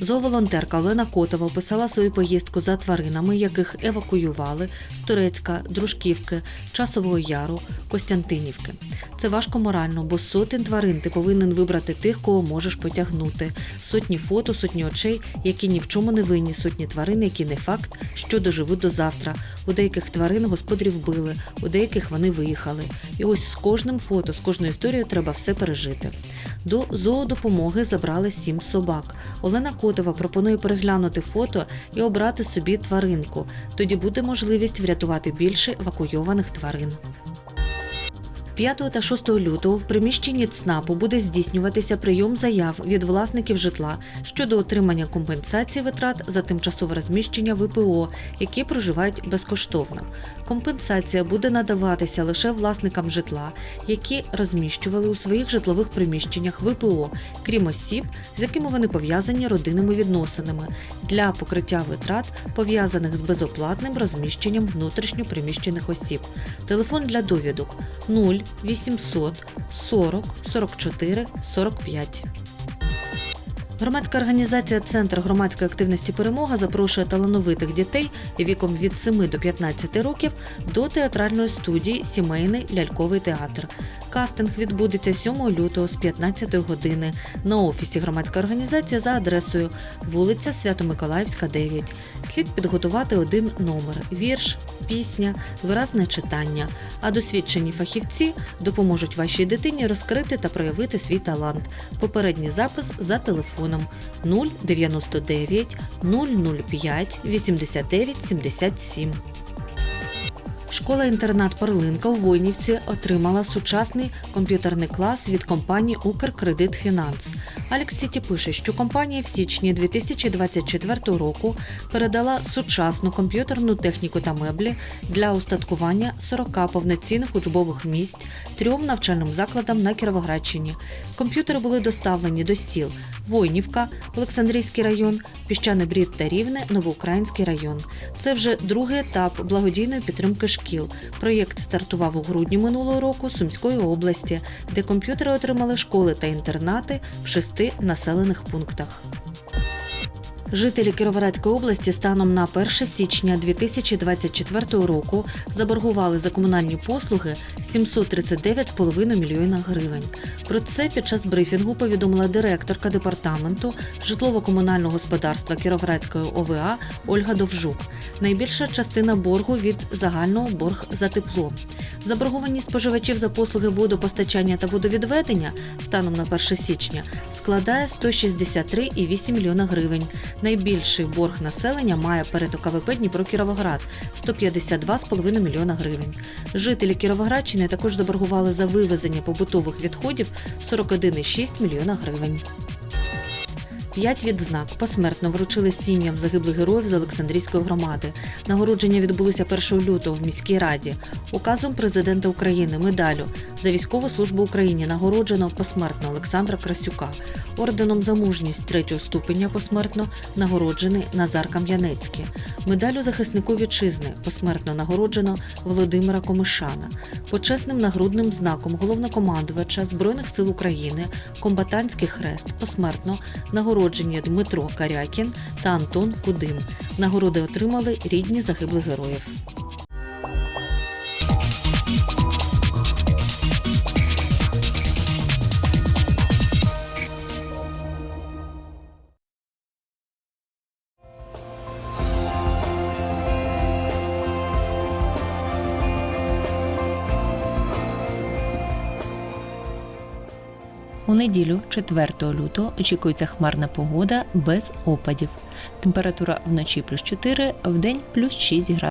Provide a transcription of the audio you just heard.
Зооволонтерка Олена Котова описала свою поїздку за тваринами, яких евакуювали з Турецька, Дружківки, Часового Яру, Костянтинівки. Це важко морально, бо сотень тварин ти повинен вибрати тих, кого можеш потягнути. Сотні фото, сотні очей, які ні в чому не винні, сотні тварин, які не факт, що доживуть до завтра. У деяких тварин господарів били, у деяких вони виїхали. І ось з кожним фото, з кожною історією треба все пережити. До зоодопомоги забрали сім собак. Олена Котова пропонує переглянути фото і обрати собі тваринку. Тоді буде можливість врятувати більше евакуйованих тварин. 5 та 6 лютого в приміщенні ЦНАПу буде здійснюватися прийом заяв від власників житла щодо отримання компенсації витрат за тимчасове розміщення ВПО, які проживають безкоштовно. Компенсація буде надаватися лише власникам житла, які розміщували у своїх житлових приміщеннях ВПО, крім осіб, з якими вони пов'язані родинними відносинами, для покриття витрат, пов'язаних з безоплатним розміщенням внутрішньо приміщених осіб. Телефон для довідок 0 800 40 44 45. Громадська організація Центр громадської активності Перемога запрошує талановитих дітей віком від 7 до 15 років до театральної студії Сімейний ляльковий театр. Кастинг відбудеться 7 лютого з 15 години на офісі громадської організації за адресою вулиця Свято-Миколаївська, 9. Слід підготувати один номер: вірш, пісня, виразне читання. А досвідчені фахівці допоможуть вашій дитині розкрити та проявити свій талант. Попередній запис за телефоном 099 005 89 77. Школа-інтернат Перлинка у Войнівці отримала сучасний комп'ютерний клас від компанії Укркредитфінанс. Алекс Сіті пише, що компанія в січні 2024 року передала сучасну комп'ютерну техніку та меблі для устаткування 40 повноцінних учбових місць трьом навчальним закладам на Кіровоградщині. Комп'ютери були доставлені до сіл Войнівка, Олександрійський район, Піщаний Брід та Рівне, Новоукраїнський район. Це вже другий етап благодійної підтримки шкіл. Проєкт стартував у грудні минулого року Сумської області, де комп'ютери отримали школи та інтернати в шести населених пунктах. Жителі Кіровоградської області станом на 1 січня 2024 року заборгували за комунальні послуги 739,5 мільйона гривень. Про це під час брифінгу повідомила директорка департаменту житлово-комунального господарства Кіровоградської ОВА Ольга Довжук. Найбільша частина боргу від загального борг за тепло. Заборгованість споживачів за послуги водопостачання та водовідведення станом на 1 січня складає 163,8 мільйона гривень. Найбільший борг населення має перед ОКВП Дніпро Кіровоград 152,5 мільйона гривень. Жителі Кіровоградщини також заборгували за вивезення побутових відходів 41,6 мільйона гривень. П'ять відзнак посмертно вручили сім'ям загиблих героїв з Олександрійської громади. Нагородження відбулося 1 лютого в міській раді. Указом президента України медалю за військову службу Україні нагороджено посмертно Олександра Красюка. Орденом за мужність третього ступеня посмертно нагороджений Назар Кам'янецький. Медалю захиснику вітчизни посмертно нагороджено Володимира Комишана. Почесним нагрудним знаком головнокомандувача Збройних сил України комбатантський хрест посмертно нагороджені Дмитро Карякін та Антон Кудим. Нагороди отримали рідні загиблих героїв. У неділю, 4 лютого, очікується хмарна погода без опадів. Температура вночі плюс 4, вдень плюс 6 градусів.